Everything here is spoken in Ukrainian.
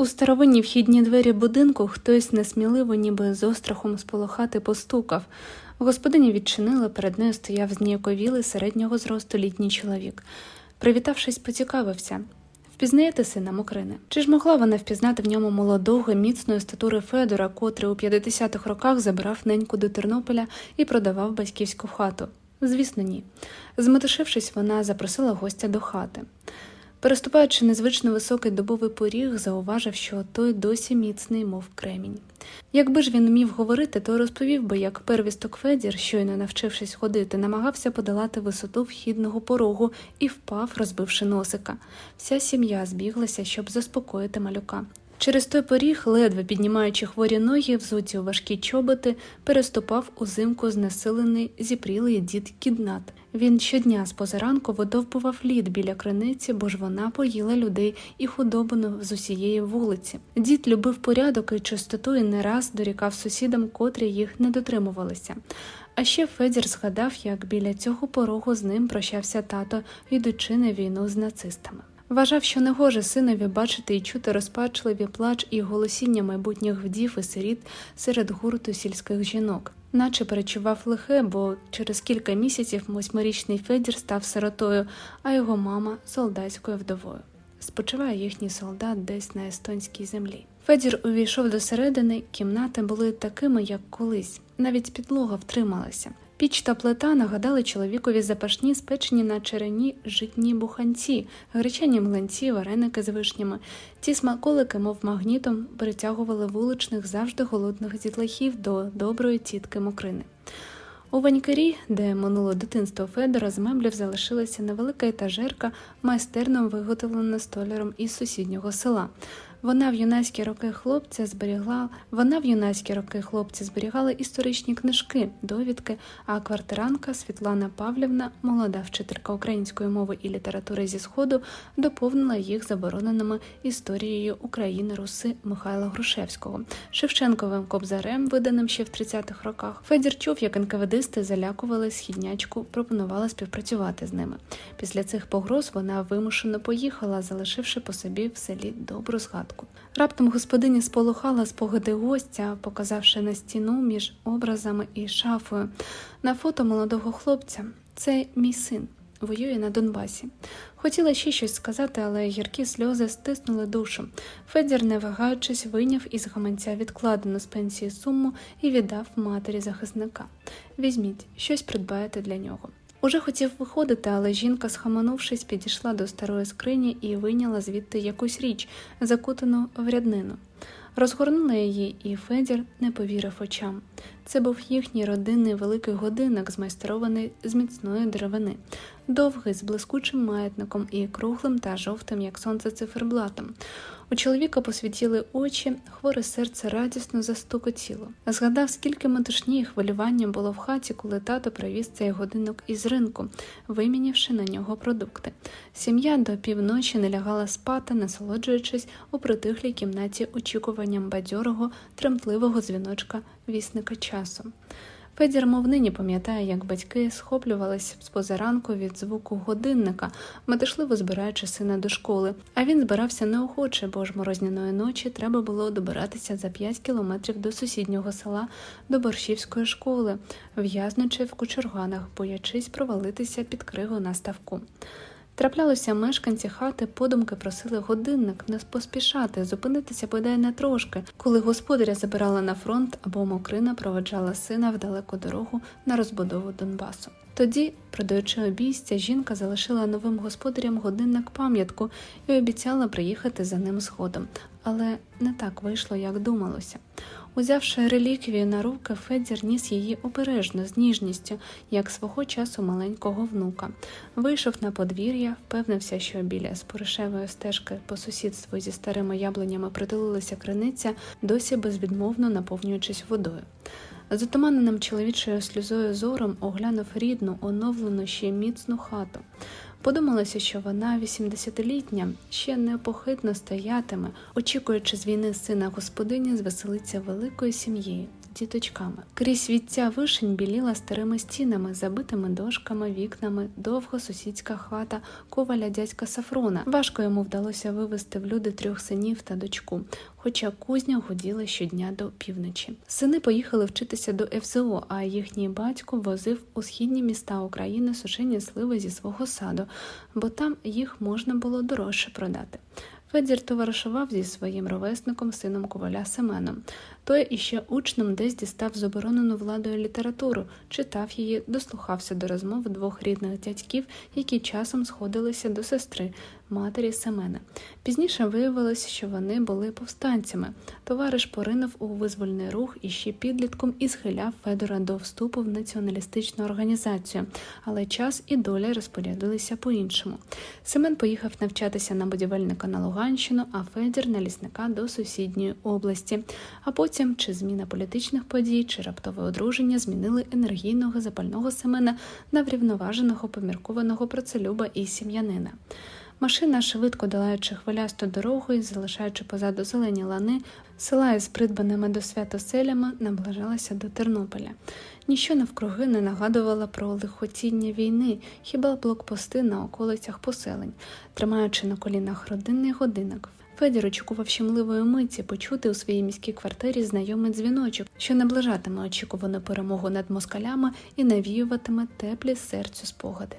У старовинні вхідні двері будинку хтось несміливо, ніби з острахом сполохати постукав. Господиня відчинила, перед нею стояв зніяковілий середнього зросту літній чоловік. Привітавшись, поцікавився. Впізнаєте сина Мокрини? Чи ж могла вона впізнати в ньому молодого, міцної статури Федора, котрий у 50-х роках забирав неньку до Тернополя і продавав батьківську хату? Звісно, ні. Зметушившись, вона запросила гостя до хати. Переступаючи незвично високий дубовий поріг, зауважив, що той досі міцний, мов кремінь. Якби ж він вмів говорити, то розповів би, як первісток Федір, щойно навчившись ходити, намагався подолати висоту вхідного порогу і впав, розбивши носика. Вся сім'я збіглася, щоб заспокоїти малюка. Через той поріг, ледве піднімаючи хворі ноги, взуті у важкі чоботи, переступав узимку знесилений зіпрілий дід кіднат. Він щодня з позаранку видовбував лід біля криниці, бо ж вона поїла людей і худобину з усієї вулиці. Дід любив порядок і чистоту і не раз дорікав сусідам, котрі їх не дотримувалися. А ще Федір згадав, як біля цього порогу з ним прощався тато, йдучи на війну з нацистами. Вважав, що не гоже синові бачити і чути розпачливі плач і голосіння майбутніх вдів і сиріт серед гурту сільських жінок, наче перечував лихе, бо через кілька місяців восьмирічний Федір став сиротою, а його мама солдатською вдовою. Спочиває їхній солдат десь на естонській землі. Федір увійшов до середини, кімнати були такими, як колись, навіть підлога втрималася. Піч та плита нагадали чоловікові запашні спечені на черені житні буханці, гречані млинці, вареники з вишнями. Ці смаколики, мов магнітом, притягували вуличних завжди голодних дітлахів до доброї тітки Мокрини. У Ванькарі, де минуло дитинство Федора, з меблів залишилася невелика етажерка, майстерно виготовлена столяром із сусіднього села. Вона в юнацькі роки хлопця зберігла вона в юнацькі роки хлопці зберігали історичні книжки, довідки. А квартиранка Світлана Павлівна, молода вчителька української мови і літератури зі сходу, доповнила їх забороненими історією України Руси Михайла Грушевського, Шевченковим кобзарем, виданим ще в 30-х роках. Федір чув, як НКВДисти залякували східнячку, пропонували співпрацювати з ними. Після цих погроз вона вимушено поїхала, залишивши по собі в селі добру згадку. Раптом господиня сполохала спогади гостя, показавши на стіну між образами і шафою. На фото молодого хлопця це мій син. Воює на Донбасі. Хотіла ще щось сказати, але гіркі сльози стиснули душу. Федір, не вагаючись, вийняв із гаманця відкладену з пенсії суму і віддав матері захисника. Візьміть, щось придбаєте для нього. Уже хотів виходити, але жінка, схаменувшись, підійшла до старої скрині і вийняла звідти якусь річ, закутану в ряднину. Розгорнула її, і Федір не повірив очам. Це був їхній родинний великий годинник, змайстрований з міцної деревини, довгий, з блискучим маятником і круглим та жовтим, як сонце циферблатом. У чоловіка посвітіли очі, хворе серце радісно застукотіло. Згадав, скільки метушні і хвилювання було в хаті, коли тато привіз цей годинок із ринку, вимінявши на нього продукти. Сім'я до півночі не лягала спати, насолоджуючись у притихлій кімнаті очікуванням бадьорого, тремтливого дзвіночка вісника часу. Федір, мов нині пам'ятає, як батьки схоплювались з позаранку від звуку годинника, метушливо збираючи сина до школи. А він збирався неохоче, бо ж морозняної ночі треба було добиратися за 5 кілометрів до сусіднього села до борщівської школи, в'язнучи в кучурганах, боячись провалитися під кригу на ставку. Траплялося мешканці хати, подумки просили годинник не поспішати, зупинитися бодай не трошки, коли господаря забирала на фронт або Мокрина проведжала сина в далеку дорогу на розбудову Донбасу. Тоді, продаючи обійстя, жінка залишила новим господарям годинник пам'ятку і обіцяла приїхати за ним згодом, але не так вийшло, як думалося. Узявши реліквію на руки, Федір ніс її обережно, з ніжністю, як свого часу маленького внука. Вийшов на подвір'я, впевнився, що біля споришевої стежки по сусідству зі старими яблунями притулилася криниця, досі безвідмовно наповнюючись водою. Затуманеним чоловічою сльозою зором оглянув рідну, оновлену ще міцну хату. Подумалося, що вона 80-літня, ще непохитно стоятиме, очікуючи з війни сина господині, з веселиться великою сім'єю. Діточками. Крізь віття вишень біліла старими стінами, забитими дошками, вікнами, довго сусідська хата коваля дядька Сафрона. Важко йому вдалося вивести в люди трьох синів та дочку, хоча кузня гуділа щодня до півночі. Сини поїхали вчитися до ФЗО, а їхній батько возив у східні міста України сушені сливи зі свого саду, бо там їх можна було дорожче продати. Федір товаришував зі своїм ровесником, сином коваля Семеном. Той іще учнем десь дістав заборонену владою літературу, читав її, дослухався до розмов двох рідних дядьків, які часом сходилися до сестри, матері Семена. Пізніше виявилося, що вони були повстанцями. Товариш поринув у визвольний рух і ще підлітком і схиляв Федора до вступу в націоналістичну організацію, але час і доля розпорядилися по-іншому. Семен поїхав навчатися на будівельника на Луганщину, а Федір на лісника до сусідньої області. А потім чи зміна політичних подій, чи раптове одруження змінили енергійного запального Семена на врівноваженого, поміркованого працелюба і сім'янина. Машина, швидко долаючи хвилясту дорогу і залишаючи позаду зелені лани, села із придбаними до святоселями наближалася до Тернополя. Ніщо навкруги не нагадувало про лихотіння війни, хіба блокпости на околицях поселень, тримаючи на колінах родинний годинник. Федір очікував щемливої миті почути у своїй міській квартирі знайомий дзвіночок, що наближатиме очікувану перемогу над москалями і навіюватиме теплі серцю спогади.